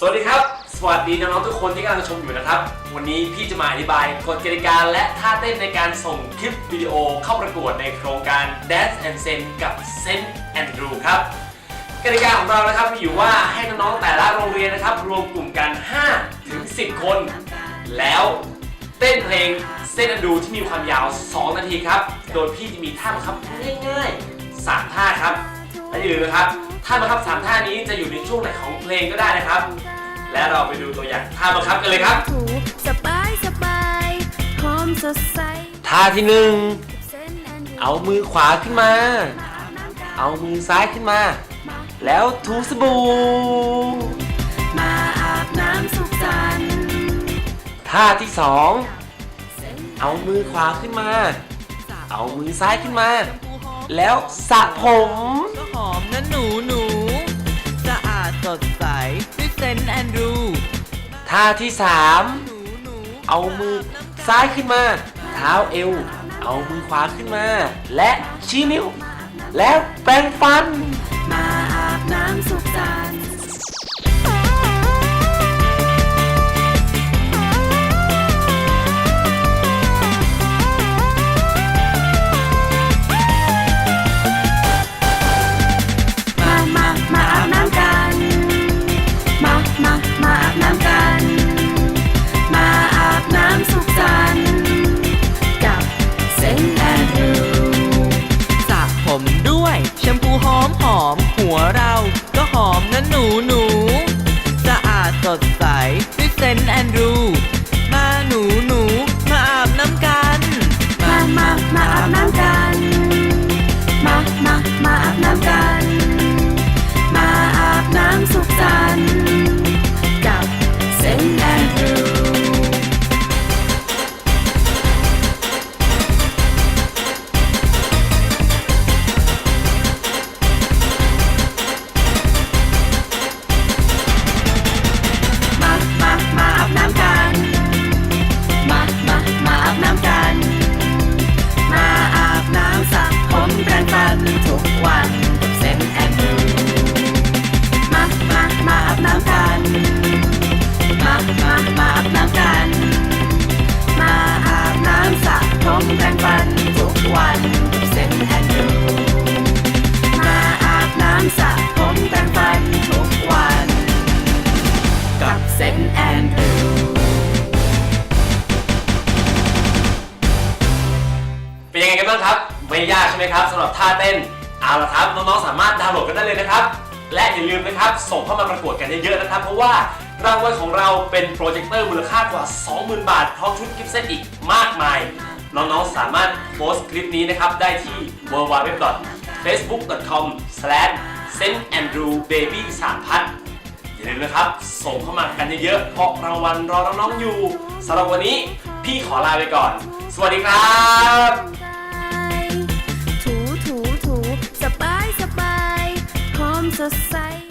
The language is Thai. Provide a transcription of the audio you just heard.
สวัสดีครับ สวัสดีน้องๆทุกคนที่กำลังชมอยู่นะครับ วันนี้พี่จะมาอธิบายกฎกติกาและท่าเต้นในการส่งคลิปวิดีโอเข้าประกวดในโครงการ Dance and Zen กับ Zen Andrew ครับกติกาของเรานะครับมีอยู่ว่าให้น้องๆแต่ละโรงเรียนนะครับ รวมกลุ่มกัน 5 ถึง 10 คน แล้วเต้นเพลงเส้นอันดูที่มีความยาว 2 นาทีครับ โดยพี่จะมีท่าบังคับง่ายๆ 3 ท่าครับ และอย่าลืมนะครับท่าบังคับ3ท่านี้จะอยู่ในช่วงไหนของเพลงก็ได้นะครับ และเราไปดูตัวอย่างท่าบังคับกันเลยครับ ถูสบายสบายพร้อมสดใสท่าที่หนึ่งเส้นแอนด์เอามือขวาขึ้นมาเอามือซ้ายขึ้นมา แล้วถูสบู่มาอาบน้ำสุขสันต์ท่าที่สองเส้นเอามือขวาขึ้นมา เอามือซ้ายขึ้นมา แล้วสระผมก็ห อมนะหนูหนูสะอาดสดใสด้วยเซนแอนดรูท่าที่สามหนูหนูเอามือซ้ายขึ้นมา เท้าเอว เอามือขวาขึ้นมา และชี้นิ้ว แล้วแปรงฟันะ ทุกวันเซนแอนดูมามามาอาบน้ำกัน มามามาอาบน้ำกัน มาอาบน้ำสระผมแปรงฟันทุกวันกับเซนแอนดรูมาอาบน้ำสระผมแปรงฟันทุกวัน กับเซนแอนดรูเป็นยังไงกันบ้างครับ ไม่ยากใช่ไหมครับสำหรับท่าเต้น เอาละครับน้องๆสามารถดาวน์โหลดกันได้เลยนะครับ และอย่าลืมนะครับส่งเข้ามาประกวดกันเยอะๆนะครับ เพราะว่ารางวัลของเราเป็นโปรเจคเตอร์มูลค่ากว่า 20,000 บาทพร้อมชุดกิฟต์เซตอีกมากมาย น้องๆสามารถโพสต์คลิปนี้นะครับได้ที่ www.facebook.com/sendandrewbaby สามพันอย่าลืมนะครับ ส่งเข้ามากันเยอะๆเพราะรางวัลรอน้องๆอยู่สำหรับวันนี้พี่ขอลาไปก่อน สวัสดีครับ ถู